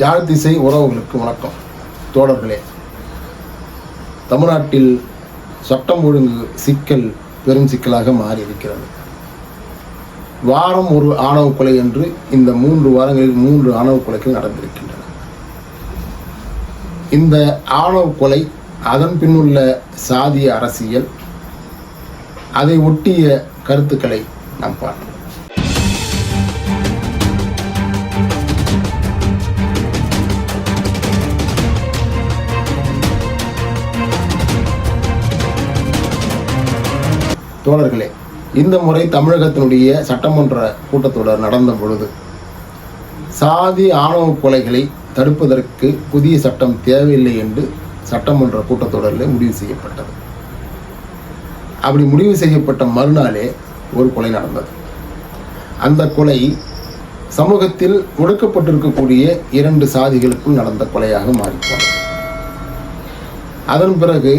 யாழ் திசை உறவுகளுக்கு வணக்கம்? தோழர்களே தமிழ்நாட்டில் சட்டம் ஒழுங்கு சிக்கல் பெரும் சிக்கலாக மாறி இருக்கிறது வாரம் ஒரு ஆணவ கொலை என்று இந்த மூன்று வாரங்களில் மூன்று ஆணவ கொலைகள் நடந்திருக்கின்றன. இந்த ஆணவ கொலை அதன் பின்னுள்ள சாதிய அரசியல் அதை ஒட்டிய கருத்துக்களை நாம் பார்ப்போம். தோழர்களே இந்த முறை தமிழகத்தினுடைய சட்டமன்ற கூட்டத்தொடர் நடந்த பொழுது சாதி ஆணவ கொலைகளை தடுப்பதற்கு புதிய சட்டம் தேவையில்லை என்று சட்டமன்ற கூட்டத்தொடரில் முடிவு செய்யப்பட்டது. அப்படி முடிவு செய்யப்பட்ட மறுநாளே ஒரு கொலை நடந்தது. அந்த கொலை சமூகத்தில் ஒடுக்கப்பட்டிருக்கக்கூடிய இரண்டு சாதிகளுக்குள் நடந்த கொலையாக மாறிப்போனது. அதன் பிறகு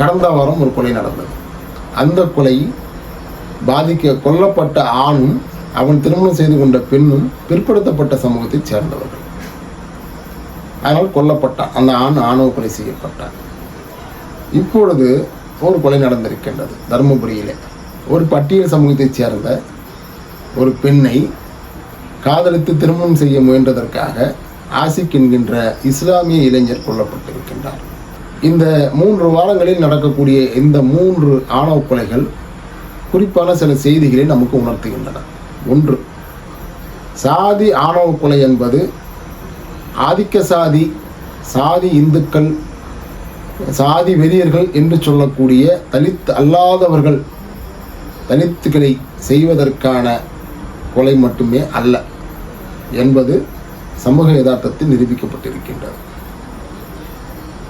கடந்த வாரம் ஒரு கொலை நடந்தது. அந்த கொலை பாதிக்க கொல்லப்பட்ட ஆணும் அவன் திருமணம் செய்து கொண்ட பெண்ணும் பிற்படுத்தப்பட்ட சமூகத்தைச் சேர்ந்தவர்கள். அதனால் கொல்லப்பட்டான். அந்த ஆண் ஆணவ கொலை செய்யப்பட்டான். இப்பொழுது ஒரு கொலை நடந்திருக்கின்றது தருமபுரியிலே. ஒரு பட்டியல் சமூகத்தைச் சேர்ந்த ஒரு பெண்ணை காதலித்து திருமணம் செய்ய முயன்றதற்காக ஆசிக் என்கின்ற இஸ்லாமிய இளைஞர் கொல்லப்பட்டிருக்கின்றார். இந்த மூன்று வாரங்களில் நடக்கக்கூடிய இந்த மூன்று ஆணவ கொலைகள் குறிப்பான சில செய்திகளை நமக்கு உணர்த்துகின்றன. ஒன்று சாதி ஆணவ கொலை என்பது ஆதிக்க சாதி சாதி இந்துக்கள் சாதி வெறியர்கள் என்று சொல்லக்கூடிய தலித் அல்லாதவர்கள் தலித்துகளை செய்வதற்கான கொலை மட்டுமே அல்ல என்பது சமூக யதார்த்தத்தில் நிரூபிக்கப்பட்டிருக்கின்றது.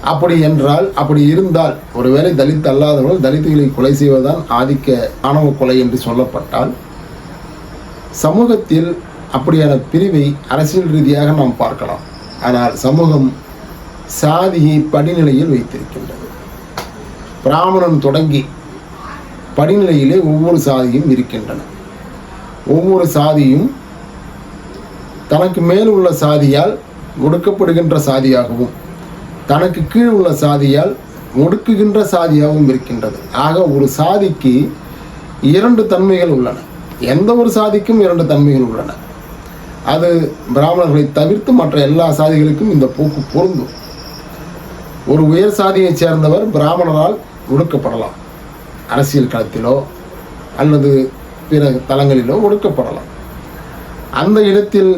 அப்படி என்றால் அப்படி இருந்தால் ஒருவேளை தலித் அல்லாதவர்கள் தலித்துகளை கொலை செய்வதுதான் ஆதிக்க ஆணவ கொலை என்று சொல்லப்பட்டால் சமூகத்தில் அப்படியான பிரிவை அரசியல் ரீதியாக நாம் பார்க்கலாம். ஆனால் சமூகம் சாதியை படிநிலையில் வைத்திருக்கின்றது. பிராமணன் தொடங்கி படிநிலையிலே ஒவ்வொரு சாதியும் இருக்கின்றன. ஒவ்வொரு சாதியும் தனக்கு மேல் உள்ள சாதியால் ஒடுக்கப்படுகின்ற சாதியாகவும் தனக்கு கீழ் உள்ள சாதியால் ஒடுக்குகின்ற சாதியாகவும் இருக்கின்றது. ஆக ஒரு சாதிக்கு இரண்டு தன்மைகள் உள்ளன. எந்த ஒரு சாதிக்கும் இரண்டு தன்மைகள் உள்ளன. அது பிராமணர்களை தவிர்த்து மற்ற எல்லா சாதிகளுக்கும் இந்த போக்கு பொருந்தும். ஒரு உயர் சாதியைச் சேர்ந்தவர் பிராமணரால் ஒடுக்கப்படலாம். அரசியல் களத்திலோ அல்லது பிற தளங்களிலோ ஒடுக்கப்படலாம். அந்த இடத்தில்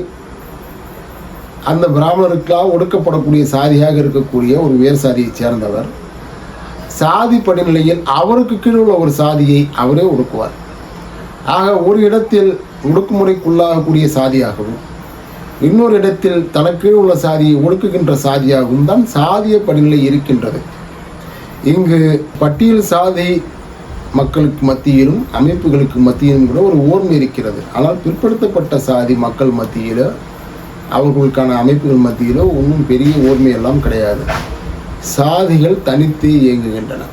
அந்த பிராமணருக்காக ஒடுக்கப்படக்கூடிய சாதியாக இருக்கக்கூடிய ஒரு வேர் சாதியைச் சேர்ந்தவர். சாதி படிநிலையில் அவருக்கு கீழ் உள்ள ஒரு சாதியை அவரே ஒடுக்குவார். ஆக ஒரு இடத்தில் ஒடுக்குமுறைக்குள்ளாகக்கூடிய சாதியாகவும் இன்னொரு இடத்தில் தனக்கீழ் உள்ள சாதியை ஒடுக்குகின்ற சாதியாகவும் தான் சாதிய படிநிலை இருக்கின்றது. இங்கு பட்டியல் சாதி மக்களுக்கு மத்தியிலும் அமைப்புகளுக்கு மத்தியிலும் கூட ஒரு ஓர்மை இருக்கிறது. ஆனால் பிற்படுத்தப்பட்ட சாதி மக்கள் மத்தியில் அவர்களுக்கான அமைப்புகள் மத்தியிலோ ஒன்றும் பெரிய ஓர்மையெல்லாம் கிடையாது. சாதிகள் தனித்து இயங்குகின்றன.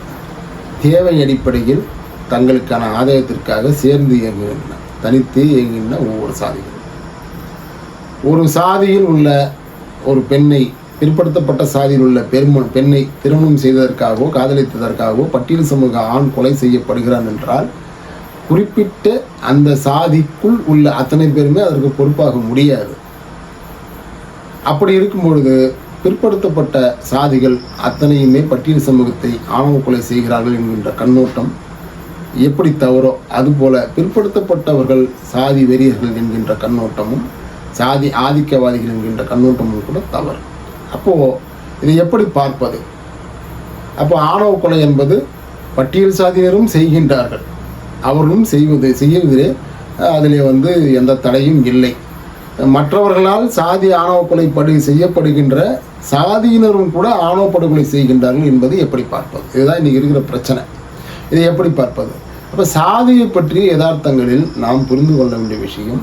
தேவை அடிப்படையில் தங்களுக்கான ஆதாயத்திற்காக சேர்ந்து இயங்குகின்றன. தனித்து இயங்குகின்றன ஒவ்வொரு சாதிகள் ஒரு சாதியில் உள்ள ஒரு பெண்ணை பிற்படுத்தப்பட்ட சாதியில் உள்ள பெரும பெண்ணை திருமணம் செய்ததற்காகவோ காதலித்ததற்காகவோ பட்டியல் சமூக ஆண் கொலை செய்யப்படுகிறான் என்றால் குறிப்பிட்ட அந்த சாதிக்குள் உள்ள அத்தனை பேருமே அதற்கு பொறுப்பாக முடியாது. அப்படி இருக்கும் பொழுது பிற்படுத்தப்பட்ட சாதிகள் அத்தனையுமே பட்டியல் சமூகத்தை ஆணவ கொலை செய்கிறார்கள் என்கின்ற கண்ணோட்டம் எப்படி தவறோ அதுபோல பிற்படுத்தப்பட்டவர்கள் சாதி வெறியர்கள் என்கின்ற கண்ணோட்டமும் சாதி ஆதிக்கவாதிகள் என்கின்ற கண்ணோட்டமும் கூட தவறு. அப்போது இதை எப்படி பார்ப்பது? அப்போ ஆணவ கொலை என்பது பட்டியல் சாதியினரும் செய்கின்றார்கள். அவர்களும் செய்வது செய்வதிலே அதிலே வந்து எந்த தடையும் இல்லை. மற்றவர்களால் சாதி ஆணவ கொலை செய்யப்படுகின்ற சாதியினரும் கூட ஆணவ படுகொலை செய்கின்றார்கள் என்பது எப்படி பார்ப்பது? இதுதான் இன்றைக்கி இருக்கிற பிரச்சனை. இதை எப்படி பார்ப்பது? அப்போ சாதியை பற்றிய யதார்த்தங்களில் நாம் புரிந்து கொள்ள வேண்டிய விஷயம்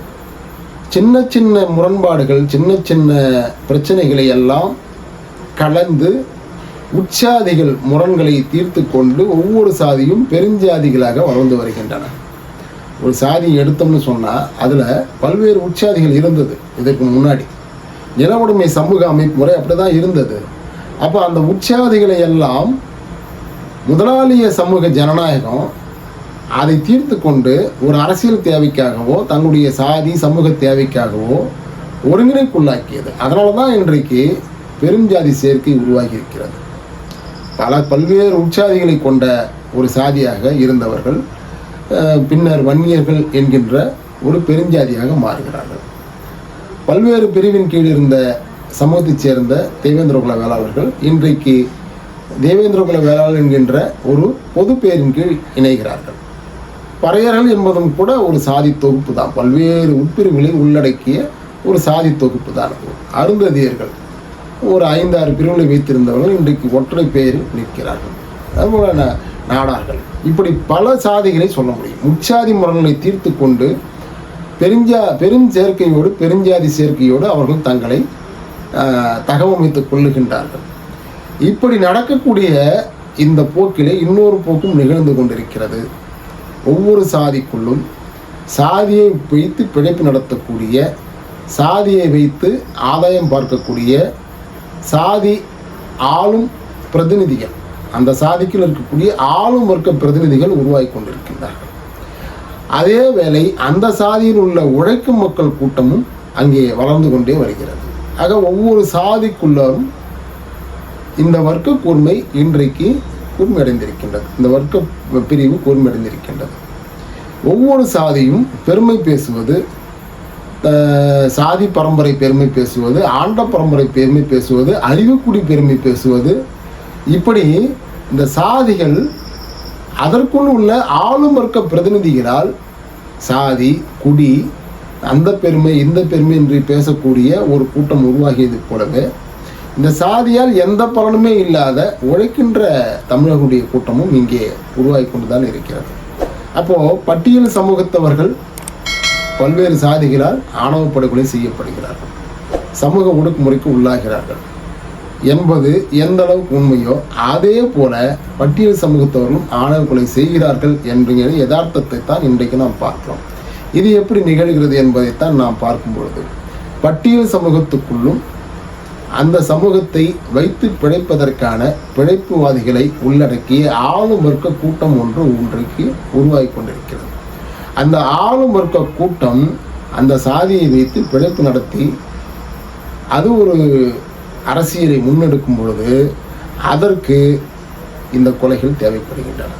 சின்ன சின்ன முரண்பாடுகள் சின்ன சின்ன பிரச்சனைகளை எல்லாம் கலந்து உற்சாதிகள் முரண்களை தீர்த்து கொண்டு ஒவ்வொரு சாதியும் பெருஞ்சாதிகளாக வளர்ந்து வருகின்றன. ஒரு சாதி எடுத்தோம்னு சொன்னால் அதில் பல்வேறு உற்சாதிகள் இருந்தது. இதற்கு முன்னாடி. நிலவுடைமை சமூக அமைப்பு முறை அப்படிதான் இருந்தது. அப்போ அந்த உற்சாதிகளை எல்லாம் முதலாளிய சமூக ஜனநாயகம் அதை தீர்த்து கொண்டு ஒரு அரசியல் தேவைக்காகவோ தங்களுடைய சாதி சமூக தேவைக்காகவோ ஒருங்கிணைப்புள்ளாக்கியது அதனால தான் இன்றைக்கு பெருஞ்சாதி சேர்க்கை உருவாகி இருக்கிறது பல பல்வேறு உற்சாதிகளை கொண்ட ஒரு சாதியாக இருந்தவர்கள் பின்னர் வன்னியர்கள் என்கின்ற ஒரு பெருஞ்சாதியாக மாறுகிறார்கள். பல்வேறு பிரிவின் கீழ் இருந்த சமூகத்தைச் சேர்ந்த தேவேந்திரகுல வேளாளர்கள் இன்றைக்கு தேவேந்திரகுல வேளாளர் என்கின்ற ஒரு பொது பேரின் கீழ் இணைகிறார்கள். பறையர்கள் என்பதும் கூட ஒரு சாதி தொகுப்பு தான். பல்வேறு உட்பிரிவுகளை உள்ளடக்கிய ஒரு சாதி தொகுப்பு தான் அருந்ததியர்கள் ஒரு ஐந்தாறு பிரிவுகளை வைத்திருந்தவர்கள் இன்றைக்கு ஒற்றை பெயரில் நிற்கிறார்கள். அதுபோல நாடார்கள். இப்படி பல சாதிகளை சொல்ல முடியும். முச்சாதி முரண்களை தீர்த்து கொண்டு பெருஞ்சா பெருஞ்சேர்க்கையோடு பெருஞ்சாதி சேர்க்கையோடு அவர்கள் தங்களை தகவமைத்துக் கொள்ளுகின்றார்கள். இப்படி நடக்கக்கூடிய இந்த போக்கிலே இன்னொரு போக்கும் நிகழ்ந்து கொண்டிருக்கிறது. ஒவ்வொரு சாதிக்குள்ளும் சாதியை வைத்து பிழைப்பு நடத்தக்கூடிய சாதியை வைத்து ஆதாயம் பார்க்கக்கூடிய சாதி ஆளும் பிரதிநிதிகள். அந்த சாதிக்குள் இருக்கக்கூடிய ஆளும் வர்க்க பிரதிநிதிகள் உருவாகி கொண்டிருக்கின்றார்கள். அதே வேளை அந்த சாதியில் உள்ள உழைக்கும் மக்கள் கூட்டமும் அங்கே வளர்ந்து கொண்டே வருகிறது. ஆக ஒவ்வொரு சாதிக்குள்ளாரும் இந்த வர்க்க கூர்மை இன்றைக்கு கூர்மையடைந்திருக்கின்றது. இந்த வர்க்க பிரிவு கூர்மையடைந்திருக்கின்றது. ஒவ்வொரு சாதியும் பெருமை பேசுவது சாதி பரம்பரை பெருமை பேசுவது ஆண்ட பரம்பரை பெருமை பேசுவது அறிவுக்குடி பெருமை பேசுவது இப்படி இந்த சாதிகள் அதற்குள் உள்ள ஆளும் வர்க்க பிரதிநிதிகளால் சாதி குடி அந்த பெருமை இந்த பெருமை என்று பேசக்கூடிய ஒரு கூட்டம் உருவாகியது போலவே இந்த சாதியால் எந்த பலனுமே இல்லாத உழைக்கின்ற தமிழர்களுடைய கூட்டமும் இங்கே உருவாகி கொண்டுதான் இருக்கிறது. அப்போது பட்டியல் சமூகத்தவர்கள் பல்வேறு சாதிகளால் ஆணவ படுகொலை செய்யப்படுகிறார்கள். சமூக ஒடுக்குமுறைக்கு உள்ளாகிறார்கள். என்பது எந்த அளவுக்கு உண்மையோ அதே போல பட்டியல் சமூகத்தவர்களும் ஆணவ கொலை செய்கிறார்கள் என்கிற யதார்த்தத்தை தான் இன்றைக்கு நாம் பார்க்கிறோம். இது எப்படி நிகழ்கிறது என்பதைத்தான் நாம் பார்க்கும் பொழுது பட்டியல் சமூகத்துக்குள்ளும் அந்த சமூகத்தை வைத்து பிழைப்பதற்கான பிழைப்புவாதிகளை உள்ளடக்கிய ஆளும் வர்க்க கூட்டம் ஒன்று ஒன்றைக்கு உருவாகி கொண்டிருக்கிறது. அந்த ஆளும் வர்க்க கூட்டம் அந்த சாதியை வைத்து பிழைப்பு நடத்தி அது ஒரு அரசியலை முன்னெடுக்கும் பொழுது அதற்கு இந்த கொலைகள் தேவைப்படுகின்றன.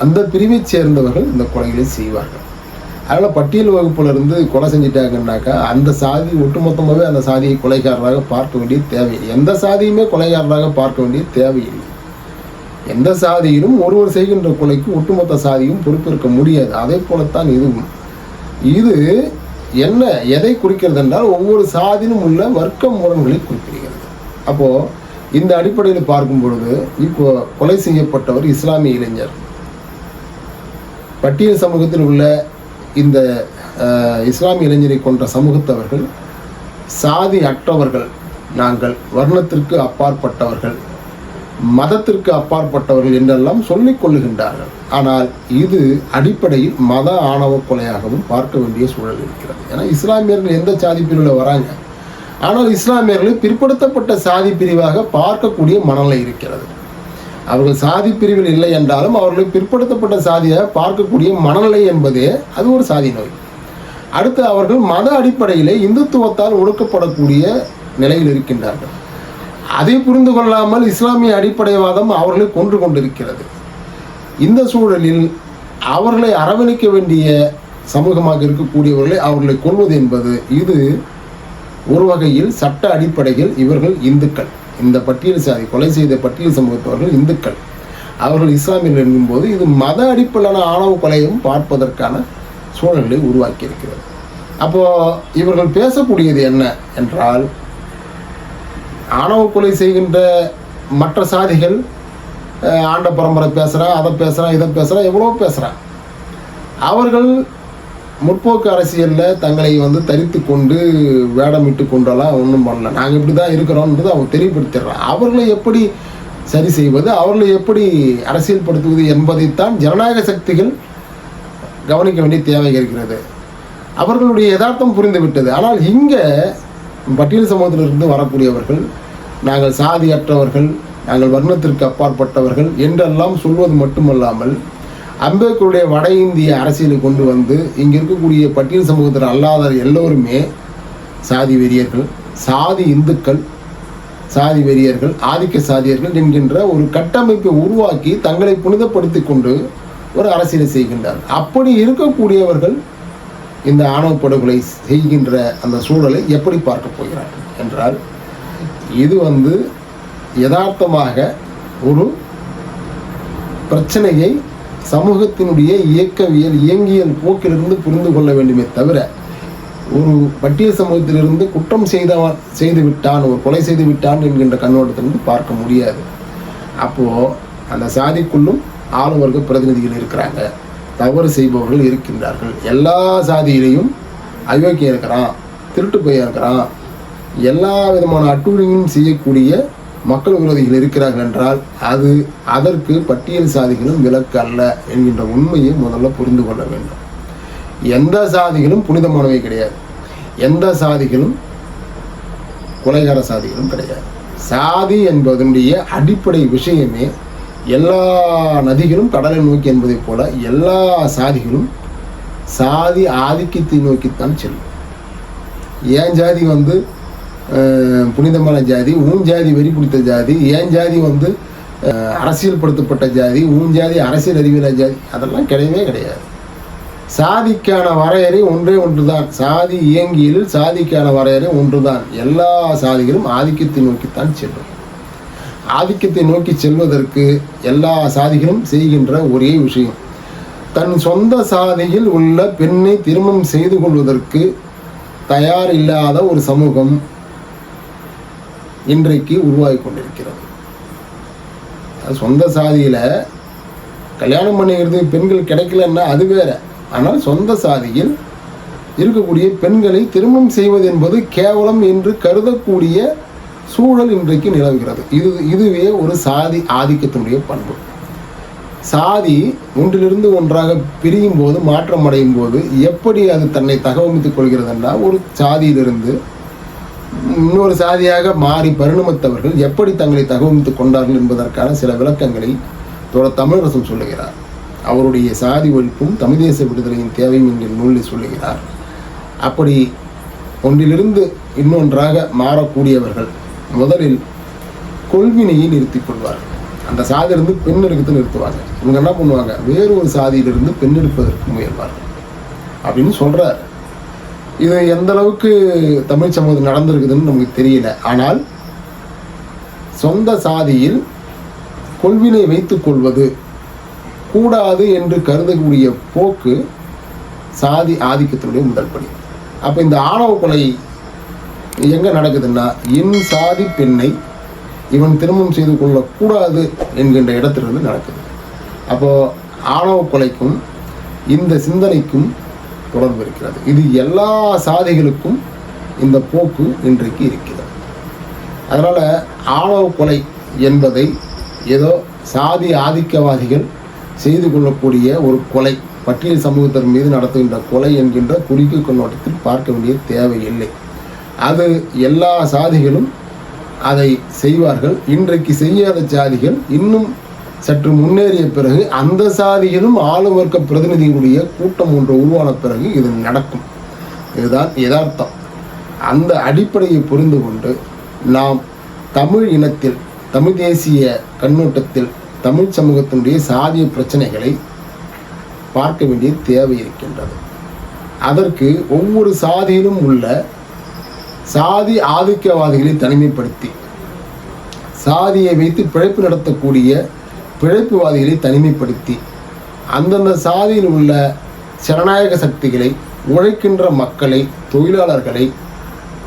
அந்த பிரிவைச் சேர்ந்தவர்கள் இந்த கொலைகளை செய்வார்கள். அதனால் பட்டியல் வகுப்புல இருந்து கொலை செஞ்சிட்டாங்கன்னாக்கா அந்த சாதி ஒட்டுமொத்தமாகவே அந்த சாதியை கொலைகாரராக பார்க்க வேண்டிய தேவையில்லை. எந்த சாதியுமே கொலைகாரராக பார்க்க வேண்டிய தேவையில்லை. எந்த சாதியிலும் ஒருவர் செய்கின்ற கொலைக்கு ஒட்டுமொத்த சாதியும் பொறுப்பேற்க முடியாது. அதே போலத்தான் இதுவும். இது என்ன எதை குறிக்கிறது என்றால் ஒவ்வொரு சாதியிலும் உள்ள வர்க்க முரண்களை குறிப்பிடுகிறது. அப்போது இந்த அடிப்படையில் பார்க்கும் பொழுது இப்போ கொலை செய்யப்பட்டவர் இஸ்லாமிய இளைஞர். பட்டியல் சமூகத்தில் உள்ள இந்த இஸ்லாமிய இளைஞரை கொன்ற சமூகத்தவர்கள் சாதி அற்றவர்கள் நாங்கள் வர்ணத்திற்கு அப்பாற்பட்டவர்கள். மதத்திற்கு அப்பாற்பட்டவர்கள் என்றெல்லாம் சொல்லிக் கொள்ளுகின்றார்கள். ஆனால் இது அடிப்படையில் மத ஆணவ கொலையாகவும் பார்க்க வேண்டிய சூழல் இருக்கிறது. ஏன்னா இஸ்லாமியர்கள் எந்த சாதி பிரிவில் வராங்க? ஆனால் இஸ்லாமியர்களை பிற்படுத்தப்பட்ட சாதி பிரிவாக பார்க்கக்கூடிய மனநிலை இருக்கிறது. அவர்கள் சாதி பிரிவில் இல்லை என்றாலும் அவர்களை பிற்படுத்தப்பட்ட சாதியாக பார்க்கக்கூடிய மனநிலை என்பதே அது ஒரு சாதி நோய். அடுத்து அவர்கள் மத அடிப்படையிலே இந்துத்துவத்தால் ஒடுக்கப்படக்கூடிய நிலையில் இருக்கின்றார்கள். அதை புரிந்து கொள்ளாமல் இஸ்லாமிய அடிப்படைவாதம் அவர்களை கொன்று கொண்டிருக்கிறது. இந்த சூழலில் அவர்களை அரவணைக்க வேண்டிய சமூகமாக இருக்கக்கூடியவர்களை அவர்களை கொள்வது என்பது இது ஒரு வகையில் சட்ட அடிப்படையில் இவர்கள் இந்துக்கள். இந்த பட்டியல் சாதி கொலை செய்த பட்டியல் சமூகத்தவர்கள் இந்துக்கள். அவர்கள் இஸ்லாமியர்கள் என்கும்போது இது மத அடிப்படையிலான ஆணவ கொலையும் பார்ப்பதற்கான சூழல்களை உருவாக்கியிருக்கிறது. அப்போது இவர்கள் பேசக்கூடியது என்ன என்றால் ஆணவ கொலை செய்கின்ற மற்ற சாதிகள் ஆண்ட பரம்பரை பேசுகிறான் அதை பேசுகிறான் இதை பேசுகிறான் எவ்வளோ பேசுகிறான் அவர்கள் முற்போக்கு அரசியலில் தங்களை வந்து தரித்து கொண்டு வேடமிட்டு கொண்டெல்லாம் ஒன்றும் பண்ணல. நாங்கள் இப்படி தான் இருக்கிறோன்றது அவங்க தெளிவுபடுத்திடுறான் அவர்களை எப்படி சரி செய்வது அவர்களை எப்படி அரசியல்படுத்துவது என்பதைத்தான் ஜனநாயக சக்திகள் கவனிக்க வேண்டிய தேவை இருக்கிறது. அவர்களுடைய யதார்த்தம் புரிந்துவிட்டது. ஆனால் இங்கே பட்டியல் சமூகத்திலிருந்து வரக்கூடியவர்கள் நாங்கள் சாதியற்றவர்கள் நாங்கள் வர்ணத்திற்கு அப்பாற்பட்டவர்கள் என்றெல்லாம் சொல்வது மட்டுமல்லாமல் அம்பேத்கருடைய வட இந்திய அரசியலை கொண்டு வந்து இங்கே இருக்கக்கூடிய பட்டியல் சமூகத்தில் அல்லாத எல்லோருமே சாதி வெறியர்கள் சாதி இந்துக்கள் சாதி வெறியர்கள் ஆதிக்க சாதியர்கள் என்கின்ற ஒரு கட்டமைப்பை உருவாக்கி தங்களை புனிதப்படுத்தி கொண்டு ஒரு அரசியலை செய்கின்றார் அப்படி இருக்கக்கூடியவர்கள் இந்த ஆணவ படுகொலை செய்கின்ற அந்த சூழலை எப்படி பார்க்க போகிறார்கள் என்றால் இது வந்து யதார்த்தமாக ஒரு பிரச்சனையை சமூகத்தினுடைய இயக்கவியல் இயங்கியல் போக்கிலிருந்து புரிந்து கொள்ள வேண்டுமே தவிர ஒரு பட்டியல் சமூகத்திலிருந்து குற்றம் செய்தவன் செய்து விட்டான் ஒரு கொலை செய்து விட்டான் என்கின்ற கண்ணோட்டத்திலிருந்து பார்க்க முடியாது. அப்போது அந்த சாதிக்குள்ளும் ஆளும் வர்க்க பிரதிநிதிகள் இருக்கிறாங்க. தவறு செய்பவர்கள் இருக்கின்றார்கள். எல்லா சாதியிலையும் அயோக்கியம் இருக்கிறான் திருட்டு பையன் இருக்கிறான். எல்லா விதமான அட்டுழியும் செய்யக்கூடிய மக்கள் விரோதிகள் இருக்கிறார்கள் என்றால் அது அதற்கு பட்டியல் சாதிகளும் விலக்கு அல்ல என்கின்ற உண்மையை முதல்ல புரிந்து கொள்ள வேண்டும். எந்த சாதிகளும் புனிதமானவை கிடையாது. எந்த சாதிகளும் கொலைகார சாதிகளும் கிடையாது. சாதி என்பதனுடைய அடிப்படை விஷயமே எல்லா நதிகளும் கடலை நோக்கி என்பதைப் போல எல்லா சாதிகளும் சாதி ஆதிக்கத்தை நோக்கித்தான் செல்லும். ஏன் ஜாதி வந்து புனிதமான ஜாதி ஊன் ஜாதி வெறி பிடித்த ஜாதி ஏன் ஜாதி வந்து அரசியல்படுத்தப்பட்ட ஜாதி ஊன் ஜாதி அரசியல் அறிவியல ஜாதி அதெல்லாம் கிடையவே கிடையாது. சாதிக்கான வரையறை ஒன்றே ஒன்று தான் சாதி இயங்கியலில் சாதிக்கான வரையறை ஒன்று தான் எல்லா சாதிகளும் ஆதிக்கத்தை நோக்கித்தான் செல்லும். ஆதிக்கத்தை நோக்கி செல்வதற்கு எல்லா சாதிகளும் செய்கின்ற ஒரே விஷயம். தன் சொந்த சாதியில் உள்ள பெண்ணை திருமணம் செய்து கொள்வதற்கு தயார் இல்லாத ஒரு சமூகம் இன்றைக்கு உருவாகி கொண்டிருக்கிறது. சொந்த சாதியில் கல்யாணம் பண்ணிக்கிறது பெண்கள் கிடைக்கலன்னா அது வேற. ஆனால் சொந்த சாதியில் இருக்கக்கூடிய பெண்களை திருமணம் செய்வது என்பது கேவலம் என்று கருதக்கூடிய சூழல் இன்றைக்கு நிலவுகிறது. இது இதுவே ஒரு சாதி ஆதிக்கத்தினுடைய பண்பு. சாதி ஒன்றிலிருந்து ஒன்றாக பிரியும் போது மாற்றம் அடையும் போது எப்படி அது தன்னை தகவமைத்துக் கொள்கிறது என்றால் ஒரு சாதியிலிருந்து இன்னொரு சாதியாக மாறி பரிணமித்தவர்கள் எப்படி தங்களை தகவமைத்துக் கொண்டார்கள் என்பதற்கான சில விளக்கங்களை தோழ தமிழரசம் சொல்லுகிறார். அவருடைய சாதி ஒழிப்பும் தமிழ் தேச விடுதலையின் தேவையும் என்கிற நூலில் சொல்லுகிறார். அப்படி ஒன்றிலிருந்து இன்னொன்றாக மாறக்கூடியவர்கள் முதலில் கொள்வினையை நிறுத்திக் கொள்வார்கள். அந்த சாதியிலிருந்து பெண் எடுக்கத்தை நிறுத்துவாங்க இவங்க என்ன பண்ணுவாங்க? வேறு ஒரு சாதியிலிருந்து பெண் எடுப்பதற்கு முயல்வார்கள். அப்படின்னு சொல்கிறார் இது எந்த அளவுக்கு தமிழ் சமூகம் நடந்திருக்குதுன்னு நமக்கு தெரியல. ஆனால் சொந்த சாதியில் கொள்வினை வைத்துக் கொள்வது கூடாது என்று கருதக்கூடிய போக்கு சாதி ஆதிக்கத்தினுடைய முதல் படி. அப்போ இந்த ஆணவ கொலை எங்கே நடக்குதுன்னா என் சாதி பெண்ணை இவன் திருமணம் செய்து கொள்ளக்கூடாது என்கின்ற இடத்திலிருந்து நடக்குது. அப்போது ஆணவ கொலைக்கும் இந்த சிந்தனைக்கும் தொடர்பு இருக்கிறது. இது எல்லா சாதிகளுக்கும் இந்த போக்கு இன்றைக்கு இருக்கிறது. அதனால் ஆணவ கொலை என்பதை ஏதோ சாதி ஆதிக்கவாதிகள் செய்து கொள்ளக்கூடிய ஒரு கொலை பட்டியல் சமூகத்தின் மீது நடத்துகின்ற கொலை என்கின்ற குறிக்கு கண்ணோட்டத்தில் பார்க்க வேண்டிய தேவையில்லை. அது எல்லா சாதிகளும் அதை செய்வார்கள். இன்றைக்கு செய்யாத சாதிகள் இன்னும் சற்று முன்னேறிய பிறகு அந்த சாதியிலும் ஆளும் வர்க்க பிரதிநிதிகளுடைய கூட்டம் ஒன்று உருவான பிறகு இது நடக்கும். இதுதான் யதார்த்தம். அந்த அடிப்படையை புரிந்து கொண்டு நாம் தமிழ் இனத்தில் தமிழ் தேசிய கண்ணோட்டத்தில் தமிழ் சமூகத்தினுடைய சாதிய பிரச்சனைகளை பார்க்க வேண்டிய தேவை இருக்கின்றது. அதற்கு ஒவ்வொரு சாதியிலும் உள்ள சாதி ஆதிக்கவாதிகளை தனிமைப்படுத்தி சாதியை வைத்து பிழைப்பு நடத்தக்கூடிய பிழைப்புவாதிகளை தனிமைப்படுத்தி அந்தந்த சாதியில் உள்ள ஜனநாயக சக்திகளை உழைக்கின்ற மக்களை தொழிலாளர்களை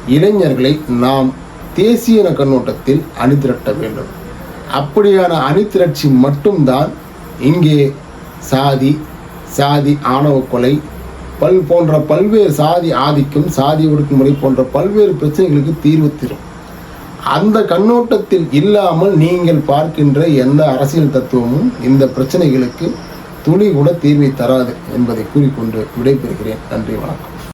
இளைஞர்களை நாம் தேசிய கண்ணோட்டத்தில் அணிதிரட்ட வேண்டும். அப்படியான அணிதிரட்சி மட்டும்தான் இங்கே சாதி சாதி ஆணவ கொலை பல் போன்ற பல்வேறு சாதி ஆதிக்கம் சாதி ஒடுக்குமுறை போன்ற பல்வேறு பிரச்சனைகளுக்கு தீர்வு தரும். அந்த கண்ணோட்டத்தில் இல்லாமல் நீங்கள் பார்க்கின்ற எந்த அரசியல் தத்துவமும் இந்த பிரச்சனைகளுக்கு துளி கூட தீர்வை தராது என்பதை கூறிக்கொண்டு விடைபெறுகிறேன். நன்றி வணக்கம்.